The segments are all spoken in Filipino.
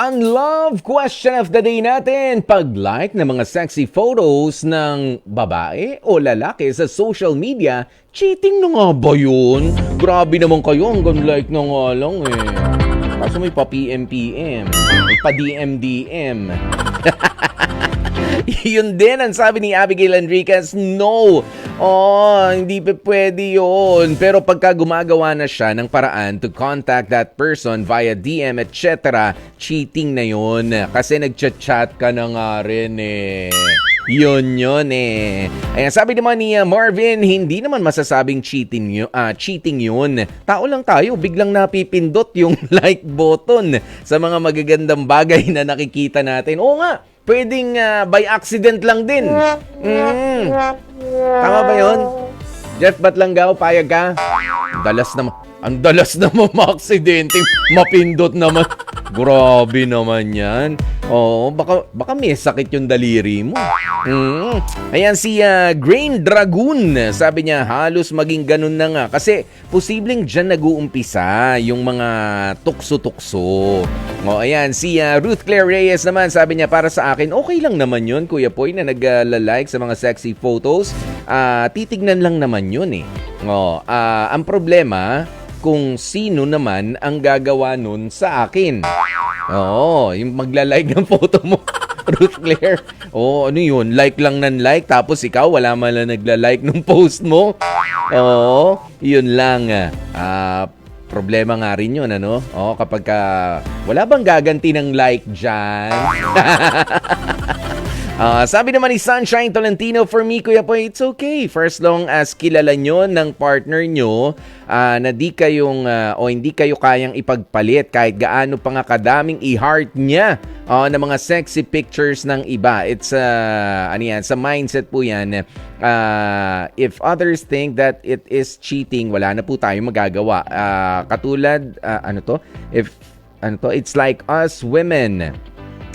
Ang love question of the day natin, pag-like ng mga sexy photos ng babae o lalaki sa social media, cheating na nga ba yun? Grabe naman kayo, hanggang like na nga lang eh. Kaso may pa PM-PM, may pa DM-DM. yun din ang sabi ni Abigail Enriquez, no. Oh, hindi pa pwede yun. Pero pagka gumagawa na siya ng paraan to contact that person via DM, etc., cheating na yun. Kasi nagchat-chat ka na nga rin eh. Yun yun eh. Ayan, sabi naman ni uh, Marvin, hindi naman masasabing cheating yun, ah, cheating yun. Tao lang tayo, biglang napipindot yung like button sa mga magagandang bagay na nakikita natin. Oo nga, pwedeng ah, by accident lang din. Mm. Tama ba yun? Jeff Batlanggaw, payag ka? Ang dalas naman. Ang dalas naman maaksidente. Mapindot naman. Grabe naman yan. Oo, baka, baka may sakit yung daliri mo. Mm. Ayan si ah, Grain Dragoon. Sabi niya, halos maging ganun na nga. Kasi posibleng dyan nag-uumpisa yung mga tukso-tukso. O ayan, si ah, Ruth Claire Reyes naman, sabi niya, para sa akin, okay lang naman yun, Kuya Poy, na nag-like sa mga sexy photos. Ah, titignan lang naman yun eh. O, ah, ang problema, kung sino naman ang gagawa nun sa akin. Oo, yung magla-like ng photo mo. Ruth Claire. Oo, ano yun? Like lang ng like, tapos ikaw wala man lang nagla-like ng post mo. Oo, yun lang. Ah, problema nga rin yun, ano? Oo, kapag ka, wala bang gaganti ng like dyan? Ah, sabi naman ni Sunshine Tolentino, for me, Kuya po, it's okay. For as long as kilala nyo ng partner nyo ah, na di kayong, ah, o hindi kayo kayang ipagpalit kahit gaano pa nga kadaming i-heart niya ah, ng mga sexy pictures ng iba. It's, uh, ano yan, sa mindset po yan. Ah, if others think that it is cheating, wala na po tayong magagawa. Ah, katulad, ah, ano to? If, ano to? It's like us women.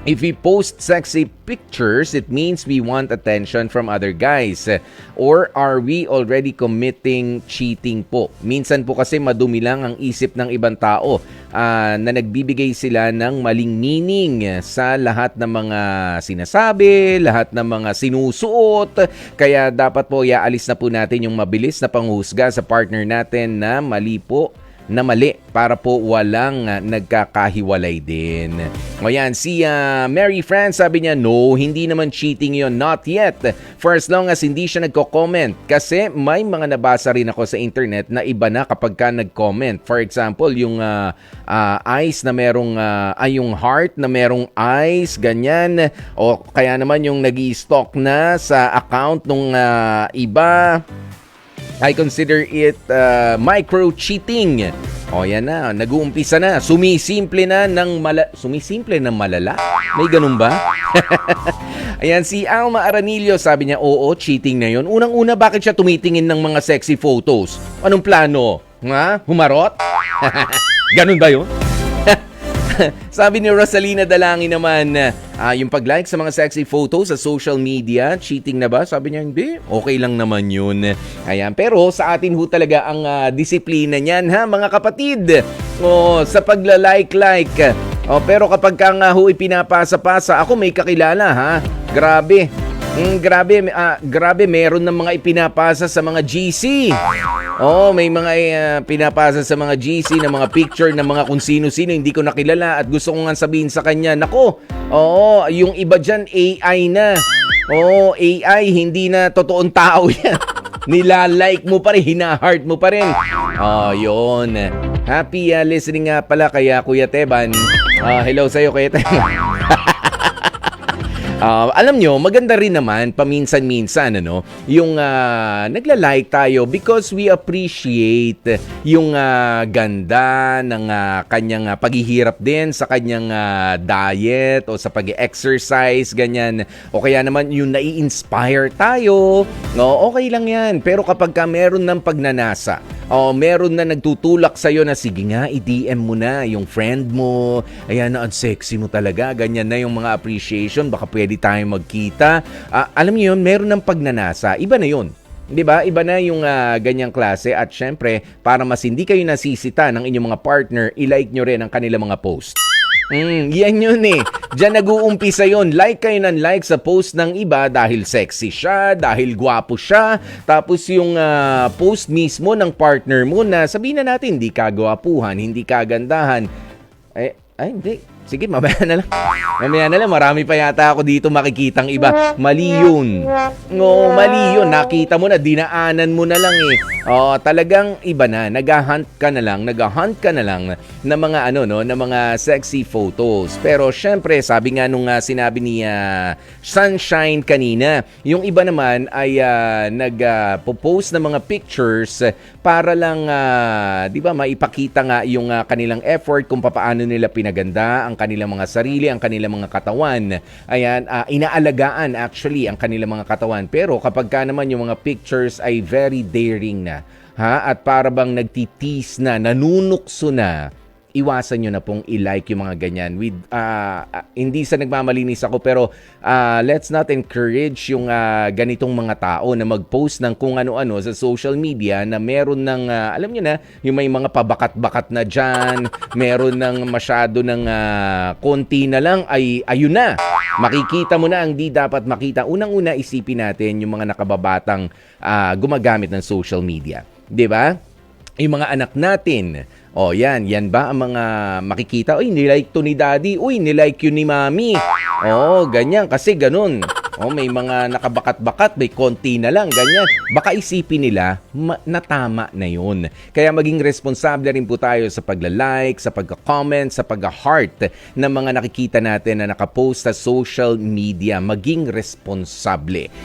If we post sexy pictures, it means we want attention from other guys. Or are we already committing cheating po? Minsan po kasi madumi lang ang isip ng ibang tao ah, na nagbibigay sila ng maling meaning sa lahat ng mga sinasabi, lahat ng mga sinusuot. Kaya dapat po iaalis na po natin yung mabilis na panghusga sa partner natin na mali po na mali para po walang uh, nagkakahiwalay din. O yan, si uh, Mary Fran sabi niya, no, hindi naman cheating yon not yet. For as long as hindi siya nagko-comment. Kasi may mga nabasa rin ako sa internet na iba na kapag ka nag-comment. For example, yung uh, uh, eyes na merong, uh, ay yung heart na merong eyes, ganyan. O kaya naman yung nag stalk na sa account nung uh, iba. I consider it uh, micro-cheating. O yan na, nag-uumpisa na. Sumisimple na ng mala... Sumisimple ng malala? May ganun ba? Ayan, si Alma Aranillo, sabi niya, oo, cheating na yon. Unang-una, bakit siya tumitingin ng mga sexy photos? Anong plano? Nga? Humarot? ganun ba yun? Sabi ni Rosalina Dalangin naman, uh, yung pag-like sa mga sexy photos sa social media, cheating na ba? Sabi niya, hindi. Okay lang naman yun. Ayan. Pero sa atin ho talaga ang uh, disiplina niyan, ha, mga kapatid. O, sa pagla-like-like. O, pero kapag ka nga ho ipinapasa-pasa, ako may kakilala, ha? Grabe. Mm, grabe, uh, grabe meron ng mga ipinapasa sa mga GC. Oh, may mga uh, pinapasa sa mga GC na mga picture ng mga kung sino-sino hindi ko nakilala at gusto ko nga sabihin sa kanya, nako, oo, yung iba dyan AI na. Oo, AI, hindi na totoong tao yan. Nila-like mo pa rin, hina-heart mo pa rin. Oh, yun. Happy uh, listening nga pala kaya Kuya Teban. Uh, hello sa'yo Kuya Teban. Uh, alam nyo, maganda rin naman paminsan-minsan ano, yung uh, nagla-like tayo because we appreciate yung uh, ganda ng uh, kanyang uh, paghihirap din sa kanyang uh, diet o sa pag-exercise ganyan o kaya naman yung nai-inspire tayo. No, okay lang 'yan. Pero kapag ka meron ng pagnanasa, o meron na nagtutulak sa iyo na sige nga i-DM mo na yung friend mo. Ayan na sexy mo talaga. Ganyan na yung mga appreciation. Baka pwede tayong magkita. Uh, alam niyo yun, meron ng pagnanasa. Iba na yun. 'Di ba? Iba na yung uh, ganyang klase at syempre, para mas hindi kayo nasisita ng inyong mga partner, i-like nyo rin ang kanilang mga post. Mm, yan yun eh. Diyan nag-uumpisa yun. Like kayo ng like sa post ng iba dahil sexy siya, dahil gwapo siya. Tapos yung ah, post mismo ng partner mo na sabihin na natin, hindi ka gwapuhan, hindi ka gandahan. Eh, ay, hindi. Sige, mamaya na lang. Mamaya na lang. Marami pa yata ako dito makikitang iba. Mali yun. Oo, mali yun. Nakita mo na, dinaanan mo na lang eh. Oo, talagang iba na. Nag-hunt ka na lang, nag-hunt ka na lang ng mga ano no, ng mga sexy photos. Pero syempre, sabi nga nung ah, sinabi ni ah, Sunshine kanina, yung iba naman ay ah, nag-post ng mga pictures para lang, ah, 'di ba, maipakita nga yung ah, kanilang effort kung paano nila pinaganda ang kanilang mga sarili, ang kanilang mga katawan. Ayan, ah, inaalagaan actually ang kanilang mga katawan. Pero kapag ka naman yung mga pictures ay very daring na, ha? At para bang nagtitis na, nanunukso na, iwasan nyo na pong i-like yung mga ganyan. With, ah, ah, hindi sa nagmamalinis ako pero ah, let's not encourage yung ah, ganitong mga tao na mag-post ng kung ano-ano sa social media na meron ng, ah, alam nyo na, yung may mga pabakat-bakat na dyan, meron ng masyado ng ah, konti na lang, ay ayun na. Makikita mo na ang di dapat makita. Unang-una isipin natin yung mga nakababatang ah, gumagamit ng social media. 'Di ba? yung mga anak natin. O yan, yan ba ang mga makikita? Uy, nilike to ni daddy. Uy, nilike yun ni mami. O, ganyan. Kasi ganun. O, may mga nakabakat-bakat, may konti na lang, ganyan. Baka isipin nila, ma- na tama na yun. Kaya maging responsable rin po tayo sa pagla-like, sa pagka-comment, sa pagka-heart ng mga nakikita natin na nakapost sa social media. Maging responsable.